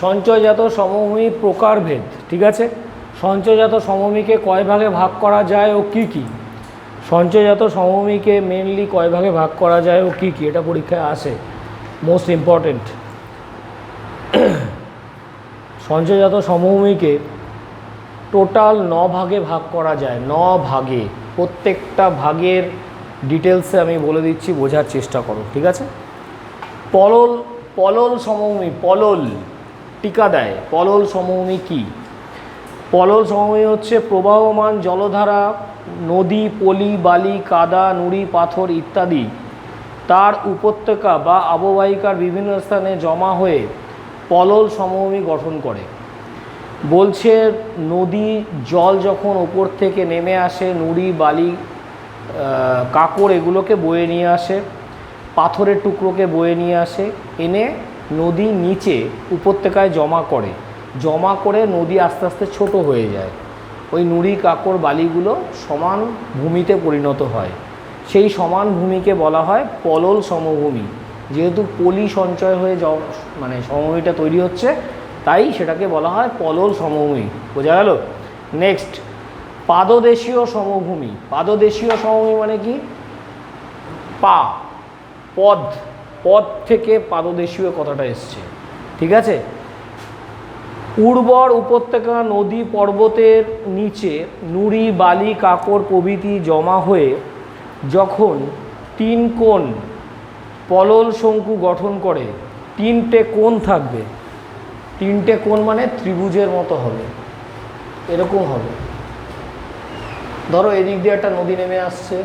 সঞ্চয়জাত সমভূমি প্রকারভেদ, ঠিক আছে? সঞ্চয়জাত সমভূমিকে কয় ভাগে ভাগ করা যায় ও কি কি? সঞ্চয়জাত সমভূমিকে মেনলি কয় ভাগে ভাগ করা যায় ও কি কি? এটা পরীক্ষায় আসে। মোস্ট ইম্পর্টেন্ট সঞ্চয়জাত সমভূমিকে টোটাল ন ভাগে ভাগ করা যায়। ন ভাগে। প্রত্যেকটা ভাগের ডিটেলসে আমি বলে দিচ্ছি, বোঝার চেষ্টা করো, ঠিক আছে? পলল পলল সমভূমি, পলল। টিকা দেয়। পলল সমভূমি কি? পলল সমভূমি হচ্ছে প্রবাহমান জলধারা, নদী, পলি, বালি, কাদা, নুড়ি, পাথর ইত্যাদি। তার উপত্যকা বা আববাহিকার বিভিন্ন স্থানে জমা হয়ে পলল সমভূমি গঠন করে। বলছে নদী, জল যখন ওপর থেকে নেমে আসে, নুড়ি, বালি কাঁকড় এগুলোকে বয়ে নিয়ে আসে, পাথরের টুকরোকে বয়ে নিয়ে আসে। এনে নদী নিচে উপত্যকায় জমা করে। জমা করে নদী আস্তে আস্তে ছোট হয়ে যায়। ওই নুড়ি কাঁকড় বালিগুলো সমান ভূমিতে পরিণত হয়। সেই সমান ভূমিকে বলা হয় পলল সমভূমি। যেহেতু পলি সঞ্চয় হয়ে জ মানে সমভূমিটা তৈরি হচ্ছে, তাই সেটাকে বলা হয় পলল সমভূমি। বোঝা গেল? নেক্সট পাদদেশীয় সমভূমি। পাদদেশীয় সমভূমি মানে কি? পা, পদ। পদ থেকে পাদদেশীয় কথাটা এসছে, ঠিক আছে? উর্বর উপত্যকা নদী পর্বতের নিচে নুড়ি, বালি, কাকড় প্রভৃতি জমা হয়ে যখন তিন কোণ পলল শঙ্কু গঠন করে, তিনটে কোণ থাকবে। তিনটে কোণ মানে ত্রিভুজের মতো হবে। এরকম হবে। ধরো এদিক দিয়ে একটা নদী নেমে আসছে,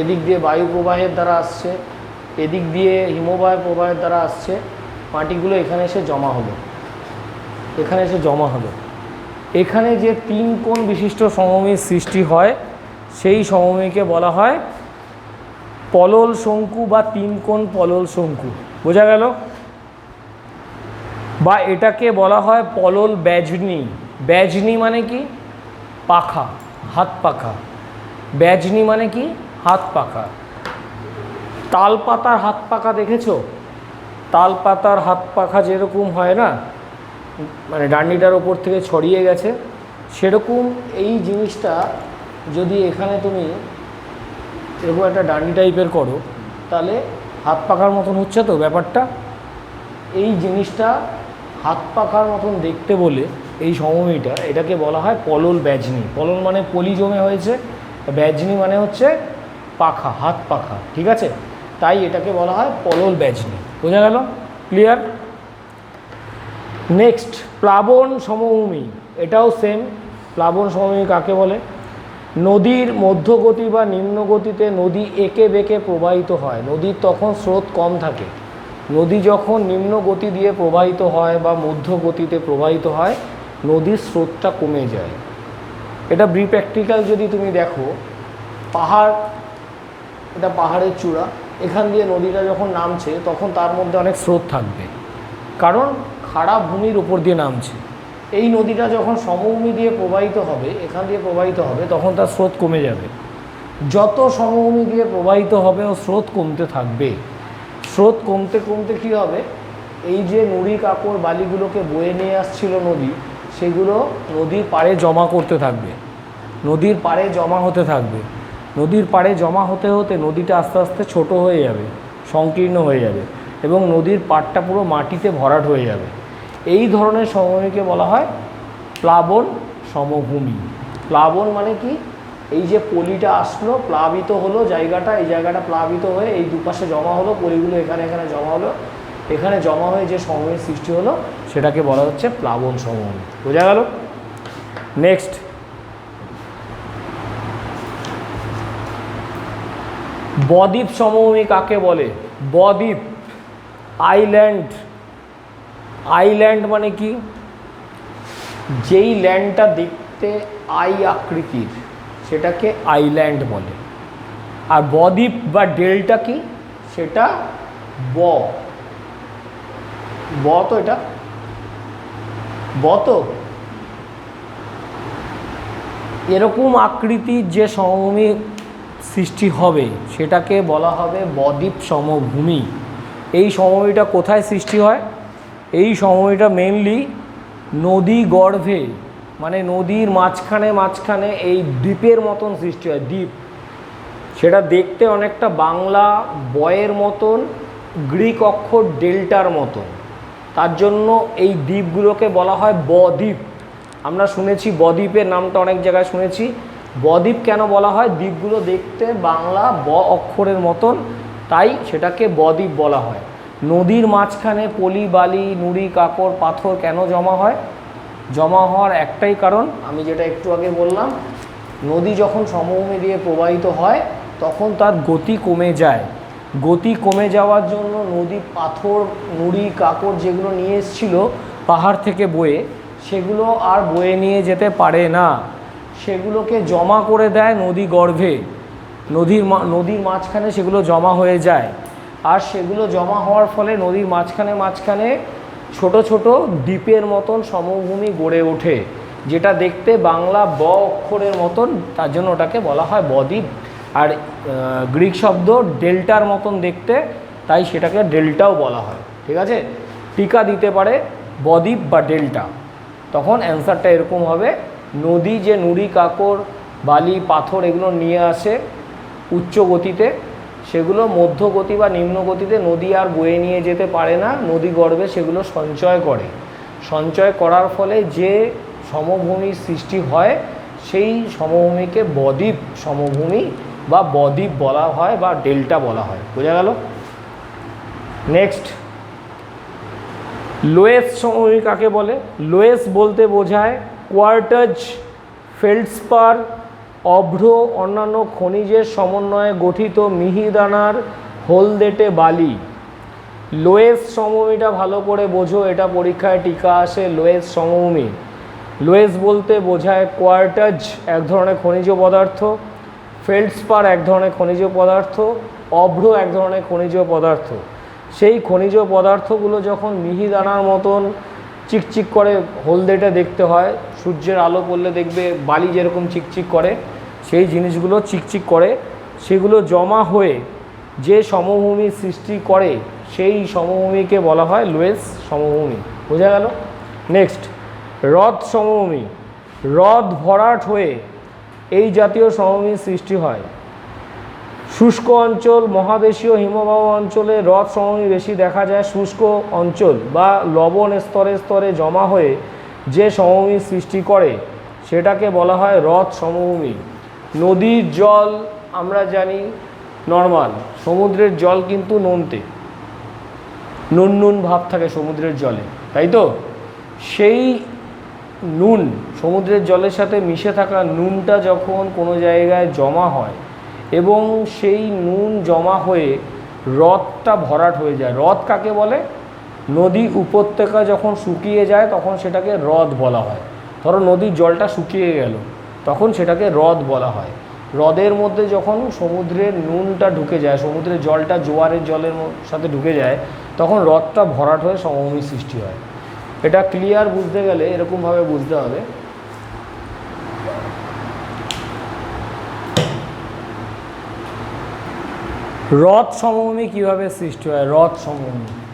এদিক দিয়ে বায়ু প্রবাহের দ্বারা আসছে এদিক দিয়ে হিমবাহ প্রবাহের দ্বারা আসছে, মাটিগুলো এখানে এসে জমা হলো। এখানে এসে জমা হলো। এখানে যে তিন কোণ বিশিষ্ট সমভূমির সৃষ্টি হয়, সেই সমভূমিকে বলা হয় পলল শঙ্কু বা তিন কোণ পলল শঙ্কু। বোঝা গেল? বা এটাকে বলা হয় পলল ব্যাজনি। ব্যাজনি মানে কি? পাখা, হাত পাখা। ব্যাজনি মানে কি? হাত পাখা। তাল পাতার হাত পাখা দেখেছ? তাল পাতার হাত পাখা যেরকম হয় না মানে ডান্ডিটার ওপর থেকে ছড়িয়ে গেছে, সেরকম এই জিনিসটা যদি এখানে তুমি এরকম একটা ডান্ডি টাইপের করো, তাহলে হাত পাখার মতন হচ্ছে তো ব্যাপারটা? এই জিনিসটা হাত পাখার মতন দেখতে বলে এই সমভূমিটা, এটাকে বলা হয় পলল ব্যাজনি। পলল মানে পলি জমে হয়েছে, ব্যাজনি মানে হচ্ছে পাখা, হাত পাখা, ঠিক আছে? তাই এটাকে বলা হয় পলল ব্যাজনি বোঝা গেল? ক্লিয়ার নেক্সট প্লাবন সমভূমি। এটাও সেম প্লাবন সমভূমি কাকে বলে? নদীর মধ্যগতি বা নিম্নগতিতে নদী এঁকে বেঁকে প্রবাহিত হয়। নদীর তখন স্রোত কম থাকে। নদী যখন নিম্ন গতি দিয়ে প্রবাহিত হয় বা মধ্য গতিতে প্রবাহিত হয়, নদীর স্রোতটা কমে যায়। এটা ব্রি প্র্যাকটিক্যাল যদি তুমি দেখো, পাহাড়, এটা পাহাড়ের চূড়া। এখান দিয়ে নদীটা যখন নামছে, তখন তার মধ্যে অনেক স্রোত থাকবে। কারণ খারাপ ভূমির উপর দিয়ে নামছে। এই নদীটা যখন সমভূমি দিয়ে প্রবাহিত হবে, এখান দিয়ে প্রবাহিত হবে, তখন তার স্রোত কমে যাবে। যত সমভূমি দিয়ে প্রবাহিত হবে, ও স্রোত কমতে থাকবে। স্রোত কমতে কমতে কী হবে? এই যে নুড়ি কাপড় বালিগুলোকে বয়ে নিয়ে আসছিল নদী, সেগুলো নদীর পাড়ে জমা করতে থাকবে। নদীর পাড়ে জমা হতে থাকবে। নদীর পাড়ে জমা হতে হতে নদীটা আস্তে আস্তে ছোট হয়ে যাবে, সংকীর্ণ হয়ে যাবে এবং নদীর পাড়টা পুরো মাটিতে ভরাট হয়ে যাবে। এই ধরনের সমভূমিকে বলা হয় প্লাবন সমভূমি। প্লাবন মানে কি? এই যে পলিটা আসলো, প্লাবিত হলো জায়গাটা, এই জায়গাটা প্লাবিত হয়ে এই দুপাশে জমা হলো, পলিগুলো এখানে এখানে জমা হলো। এখানে জমা হয়ে যে সমভূমির সৃষ্টি হলো, সেটাকে বলা হচ্ছে প্লাবন সমভূমি। বোঝা গেল? নেক্সট বদ্বীপ সমভূমি কাকে বলে? বদ্বীপ, আইল্যান্ড। আইল্যান্ড মানে কি? যেই ল্যান্ডটা দেখতে আই আকৃতির, সেটাকে আইল্যান্ড বলে। আর বদ্বীপ বা ডেল্টা কি? সেটা ব। ব তো এটা? ব তো? এরকম আকৃতির যে সমভূমি সৃষ্টি হবে, সেটাকে বলা হবে বদ্বীপ সমভূমি। এই সমভূমিটা কোথায় সৃষ্টি হয়? এই সমভূমিটা মেনলি নদী গর্ভে মানে নদীর মাঝখানে মাঝখানে এই দ্বীপের মতন সৃষ্টি হয়, দ্বীপ। সেটা দেখতে অনেকটা বাংলা বয়ের মতন, গ্রিক অক্ষর ডেল্টার মতন। তার জন্য এই দ্বীপগুলোকে বলা হয় বদ্বীপ। আমরা শুনেছি বদ্বীপের নামটা অনেক জায়গায় শুনেছি। বদ্বীপ কেন বলা হয়? দ্বীপগুলো দেখতে বাংলা ব অক্ষরের মতন, তাই সেটাকে বদ্বীপ বলা হয়। নদীর মাঝখানে পলি, বালি, নুড়ি কাকড় পাথর কেন জমা হয়? জমা হওয়ার একটাই কারণ, আমি যেটা একটু আগে বললাম, নদী যখন সমভূমি দিয়ে প্রবাহিত হয়, তখন তার গতি কমে যায়। গতি কমে যাওয়ার জন্য নদী, পাথর, নুড়ি কাকড় যেগুলো নিয়ে এসেছিল পাহাড় থেকে বয়ে, সেগুলো আর বয়ে নিয়ে যেতে পারে না। সেগুলোকে জমা করে দেয় নদী গর্ভে। নদীর নদীর মাঝখানে সেগুলো জমা হয়ে যায়। আর সেগুলো জমা হওয়ার ফলে নদীর মাঝখানে মাঝখানে ছোট ছোট দ্বীপের মতন সমভূমি গড়ে ওঠে, যেটা দেখতে বাংলা ব অক্ষরের মতন, তার জন্য ওটাকে বলা হয় বদ্বীপ আর গ্রিক শব্দ ডেল্টার মতন দেখতে, তাই সেটাকে ডেল্টাও বলা হয়। ঠিক আছে? টিকা দিতে পারে বদ্বীপ বা ডেল্টা। তখন অ্যান্সারটা এরকম হবে নদী যে নুড়ি কাকড় বালি, পাথর এগুলো নিয়ে আসে উচ্চ গতিতে, সেগুলো মধ্য গতি বা নিম্ন গতিতে নদী আর বয়ে নিয়ে যেতে পারে না, নদী গর্ভে সেগুলো সঞ্চয় করে। সঞ্চয় করার ফলে যে সমভূমির সৃষ্টি হয়, সেই সমভূমিকে বদ্বীপ সমভূমি বা বদ্বীপ বলা হয় বা ডেল্টা বলা হয়। বোঝা গেল? নেক্সট লোয়েস সমভূমি কাকে বলে? লোয়েস বলতে বোঝায় কোয়ার্টাজ, ফেল্ডস্পার, অভ্র অন্যান্য খনিজের সমন্বয়ে গঠিত মিহিদানার হলদেটে বালি। লোয়েস সমভূমিটা ভালো করে বোঝো, এটা পরীক্ষায় টিকা আসে লোয়েস সমভূমি। লোয়েস বলতে বোঝায় কোয়ার্টাজ, এক ধরনের খনিজ পদার্থ, ফেল্ডস্পার, এক ধরনের খনিজ পদার্থ, অভ্র, এক ধরনের খনিজ পদার্থ। সেই খনিজ পদার্থগুলো যখন মিহিদানার মতন চিকচিক করে হলদেটে দেখতে হয় সূর্যের আলো পড়লে দেখবে বালি যেরকম চিকচিক করে, সেই জিনিসগুলো চিকচিক করে, সেগুলো জমা হয়ে যে সমভূমি সৃষ্টি করে, সেই সমভূমিকে বলা হয় লোয়েস সমভূমি। বোঝা গেল? নেক্সট হ্রদ সমভূমি। হ্রদ ভরাট হয়ে এই জাতীয় সমভূমির সৃষ্টি হয়। শুষ্ক অঞ্চল, মহাদেশীয় হিমবাহ অঞ্চলে হ্রদ সমভূমি বেশি দেখা যায় শুষ্ক অঞ্চল বা লবণ স্তরে স্তরে জমা হয়ে সমভূমি সৃষ্টি করে, সেটাকে বলা হয় হ্রদ সমভূমি। নদীর জল আমরা জানি নর্মাল সমুদ্রের জল কিন্তু নোনতে। নুন নুন ভাব থাকে সমুদ্রের জলে, তাই তো? সেই নুন সমুদ্রের জলের সাথে মিশে থাকা নুনটা যখন কোনো জায়গায় জমা হয় এবং সেই নুন জমা হয়ে হ্রদটা ভরাট হয়ে যায়, হ্রদ কাকে বলে? নদী উপত্যকা যখন শুকিয়ে যায়, তখন সেটাকে হ্রদ বলা হয়। ধরো নদীর জলটা শুকিয়ে গেল, তখন সেটাকে হ্রদ বলা হয়। হ্রদের মধ্যে যখন সমুদ্রের নুনটা ঢুকে যায়, সমুদ্রের জলটা জোয়ারের জলের সাথে ঢুকে যায়, তখন হ্রদটা ভরাট হয়ে সমভূমি সৃষ্টি হয়। এটা ক্লিয়ার বুঝতে গেলে, এরকমভাবে বুঝতে হবে। হ্রদ সমভূমি কীভাবে সৃষ্টি হয়? হ্রদ সমভূমি।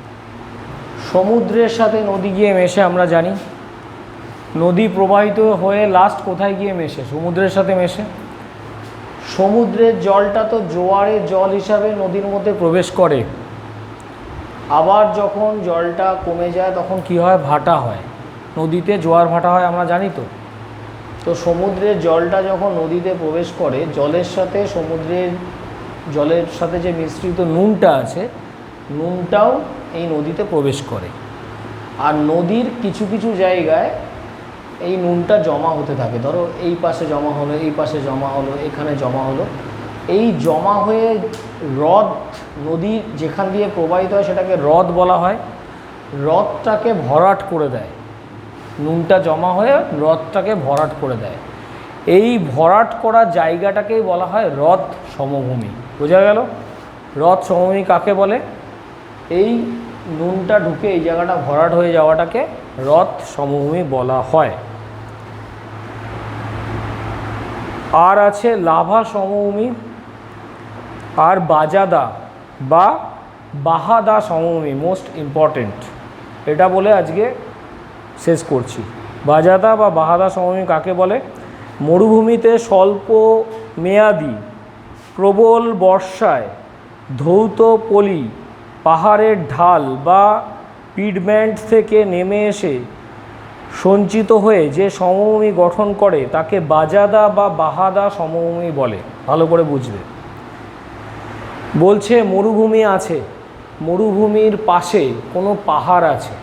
সমুদ্রের সাথে নদী গিয়ে মেশে আমরা জানি। নদী প্রবাহিত হয়ে লাস্ট কোথায় গিয়ে মেশে? সমুদ্রের সাথে মেশে। সমুদ্রের জলটা তো জোয়ারের জল হিসাবে নদীর মধ্যে প্রবেশ করে। আবার যখন জলটা কমে যায়, তখন কি হয়? ভাটা হয়। নদীতে জোয়ার ভাটা হয়, আমরা জানি তো। তো সমুদ্রের জলটা যখন নদীতে প্রবেশ করে, জলের সাথে সমুদ্রের, জলের সাথে যে মিশ্রিত নুনটা আছে, নুনটাও এই নদীতে প্রবেশ করে। আর নদীর কিছু কিছু জায়গায় এই নুনটা জমা হতে থাকে। ধরো এই পাশে জমা হলো, এই পাশে জমা হলো, এখানে জমা হলো। এই জমা হয়ে হ্রদ, নদী যেখান দিয়ে প্রবাহিত হয় সেটাকে হ্রদ বলা হয়। হ্রদটাকে ভরাট করে দেয়। নুনটা জমা হয়ে হ্রদটাকে ভরাট করে দেয়। এই ভরাট করা জায়গাটাকেই বলা হয় হ্রদ সমভূমি। বোঝা গেল? হ্রদ সমভূমি কাকে বলে? এই নুনটা ঢুকে এই জায়গাটা ভরাট হয়ে যাওয়াটাকে রথ সমভূমি বলা হয়। আর আছে লাভা সমভূমি, আর বাজাদা বা বাহাদা সমভূমি মোস্ট ইম্পর্টেন্ট এটা বলে আজকে শেষ করছি। বাজাদা বা বাহাদা সমভূমি কাকে বলে? মরুভূমিতে স্বল্প মেয়াদি প্রবল বর্ষায় ধৌত পলি পাহাড়ের ঢাল বা পিডম্যান্ট থেকে নেমে এসে সঞ্চিত হয়ে যে সমভূমি গঠন করে তাকে বাজাদা বা বাহাদা সমভূমি বলে। ভালো করে বুঝবে। বলছে, মরুভূমি আছে, মরুভূমির পাশে কোনো পাহাড় আছে।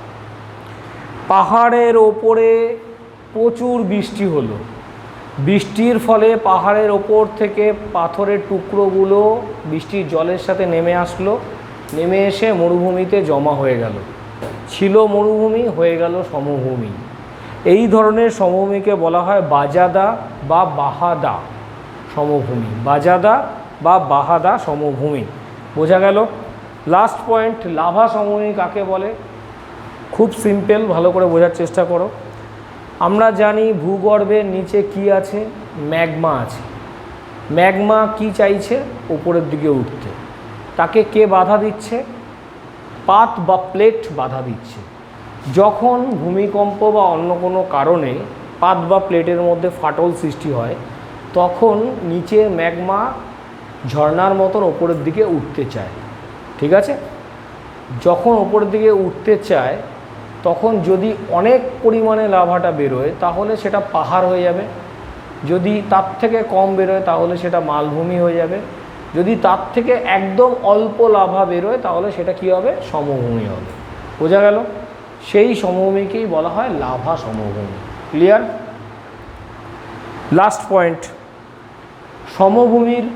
পাহাড়ের ওপরে প্রচুর বৃষ্টি হলো। বৃষ্টির ফলে পাহাড়ের ওপর থেকে পাথরের টুকরোগুলো বৃষ্টির জলের সাথে নেমে আসলো। নেমে এসে মরুভূমিতে জমা হয়ে গেল। ছিল মরুভূমি, হয়ে গেল সমভূমি। এই ধরনের সমভূমিকে বলা হয় বাজাদা বা বাহাদা সমভূমি। বাজাদা বা বাহাদা সমভূমি। বোঝা গেল? লাস্ট পয়েন্ট লাভা সমভূমি কাকে বলে? খুব সিম্পল ভালো করে বোঝার চেষ্টা করো। আমরা জানি ভূগর্ভের নিচে কি আছে? ম্যাগমা আছে। ম্যাগমা কি চাইছে? উপরের দিকে উঠতে। তাকে কে বাধা দিচ্ছে? পাত বা প্লেট বাধা দিচ্ছে। যখন ভূমিকম্প বা অন্য কোনো কারণে পাত বা প্লেটের মধ্যে ফাটল সৃষ্টি হয়, তখন নিচে ম্যাগমা ঝর্ণার মতন ওপরের দিকে উঠতে চায়। ঠিক আছে? যখন ওপরের দিকে উঠতে চায়, তখন যদি অনেক পরিমাণে লাভাটা বেরোয়, তাহলে সেটা পাহাড় হয়ে যাবে। যদি তার থেকে কম বেরোয়, তাহলে সেটা মালভূমি হয়ে যাবে। যদি তার থেকে একদম অল্প লাভা বেরোয়, তাহলে সেটা কি হবে? সমভূমি হবে। বোঝা গেল? সেই সমভূমিকেই বলা হয় লাভা সমভূমি। Clear last point সমভূমির